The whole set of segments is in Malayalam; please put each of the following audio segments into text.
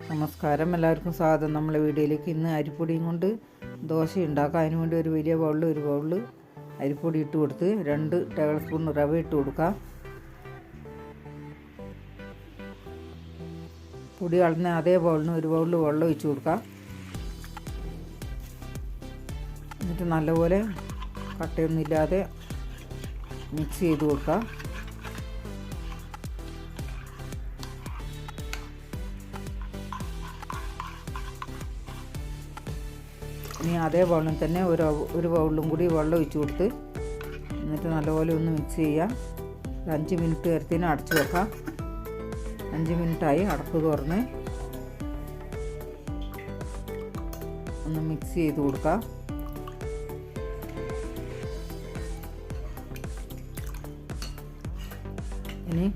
നമസ്കാരം. എല്ലാവർക്കും സ്വാഗതം. നമ്മളെ വീഡിയോയിലേക്ക് ഇന്ന് അരിപ്പൊടിയും കൊണ്ട് ദോശ ഉണ്ടാക്കാം. അതിന് വേണ്ടി ഒരു വലിയ ബൗളിൽ ഒരു ബൗളിൽ അരിപ്പൊടി ഇട്ട് കൊടുത്ത് രണ്ട് ടേബിൾ സ്പൂൺ റവ ഇട്ട് കൊടുക്കാം. പൊടി കളഞ്ഞ അതേ ബൗളിന് ഒരു ബൗളിൽ വെള്ളം ഒഴിച്ച് കൊടുക്കാം. എന്നിട്ട് നല്ലപോലെ കട്ടയൊന്നുമില്ലാതെ മിക്സ് ചെയ്ത് കൊടുക്കുക ഇനി അതേ ബൗളിൽ തന്നെ ഒരു ഒരു ബൗളിലും കൂടി വെള്ളം ഒഴിച്ച് കൊടുത്ത് എന്നിട്ട് നല്ലപോലെ ഒന്ന് മിക്സ് ചെയ്യാം ഒരു അഞ്ച് മിനിറ്റ് വരത്തിന് അടച്ചു വെക്കാം. അഞ്ച് മിനിറ്റായി അടപ്പ് തുറന്ന്. ഒന്ന് മിക്സ് ചെയ്ത് കൊടുക്കാം. ഇനി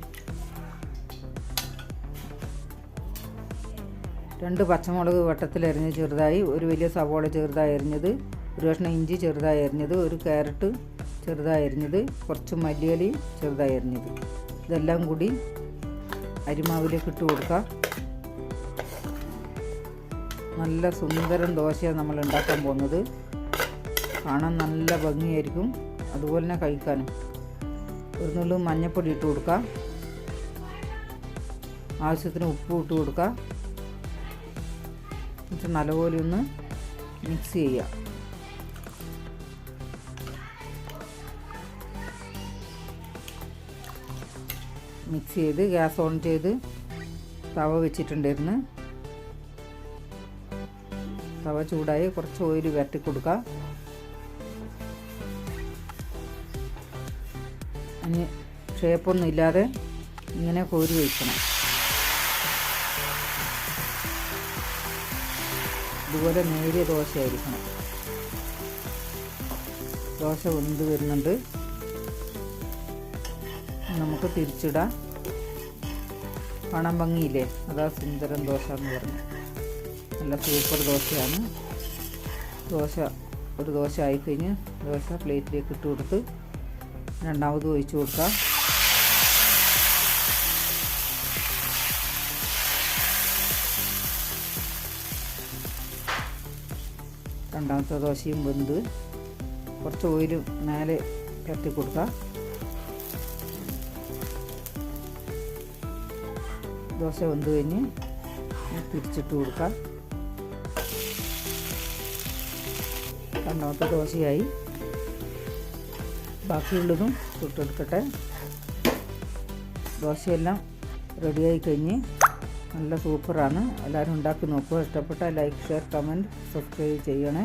രണ്ട് പച്ചമുളക് വട്ടത്തിൽ അരിഞ്ഞ് ചെറുതായി ഒരു വലിയ സവോള ചെറുതായി അരിഞ്ഞത് ഒരു കഷ്ണം ഇഞ്ചി ചെറുതായി അരിഞ്ഞത് ഒരു ക്യാരറ്റ് ചെറുതായി അരിഞ്ഞത് കുറച്ച് മല്ലിയലി ചെറുതായി അരിഞ്ഞത് ഇതെല്ലാം കൂടി അരിമാവിലേക്ക് ഇട്ട് കൊടുക്കാം നല്ല സുന്ദരം ദോശയാണ് നമ്മൾ ഉണ്ടാക്കാൻ പോകുന്നത്. കാണാൻ നല്ല ഭംഗിയായിരിക്കും. അതുപോലെ തന്നെ കഴിക്കാനും. ഒരു നുള്ളു മഞ്ഞൾപ്പൊടി ഇട്ട് കൊടുക്കാം ആവശ്യത്തിന് ഉപ്പ് ഇട്ട് കൊടുക്കാം എന്നിട്ട് നല്ലപോലെ ഒന്ന് മിക്സ് ചെയ്യുക മിക്സ് ചെയ്ത് ഗ്യാസ് ഓൺ ചെയ്ത് തവ വെച്ചിട്ടുണ്ടായിരുന്നു. തവ ചൂടായി കുറച്ച് ഓയിൽ വരട്ടി കൊടുക്കുക അതിന് ഷേപ്പൊന്നും ഇല്ലാതെ ഇങ്ങനെ കോരി വയ്ക്കണം ഇതുപോലെ നേരിയ ദോശയായിരിക്കണം. ദോശ വെന്ത് വരുന്നുണ്ട്. നമുക്ക് തിരിച്ചിടാം. പണം ഭംഗിയില്ലേ? അതാ സുന്ദരം ദോശ എന്ന് പറഞ്ഞു. നല്ല സൂപ്പർ ദോശയാണ്. ദോശ ഒരു ദോശ ആയിക്കഴിഞ്ഞ് ദോശ പ്ലേറ്റിലേക്ക് ഇട്ട് കൊടുത്ത് രണ്ടാമത് ഒഴിച്ചു കൊടുക്കാം. രണ്ടാമത്തെ ദോശയും വെന്ത് കുറച്ച് ഓയിൽ മേലെ കത്തി കൊടുക്കുക. ദോശ വെന്ത് കഴിഞ്ഞ് തിരിച്ചിട്ട് കൊടുക്കുക. രണ്ടാമത്തെ ദോശയായി. ബാക്കിയുള്ളതും ചുട്ടെടുക്കട്ടെ. ദോശയെല്ലാം റെഡിയായി കഴിഞ്ഞ് നല്ല സൂപ്പറാണ്. എല്ലാവരും ഉണ്ടാക്കി നോക്കുക. ഇഷ്ടപ്പെട്ടാൽ ലൈക്ക് ഷെയർ കമന്റ് സബ്സ്ക്രൈബ് ചെയ്യണേ.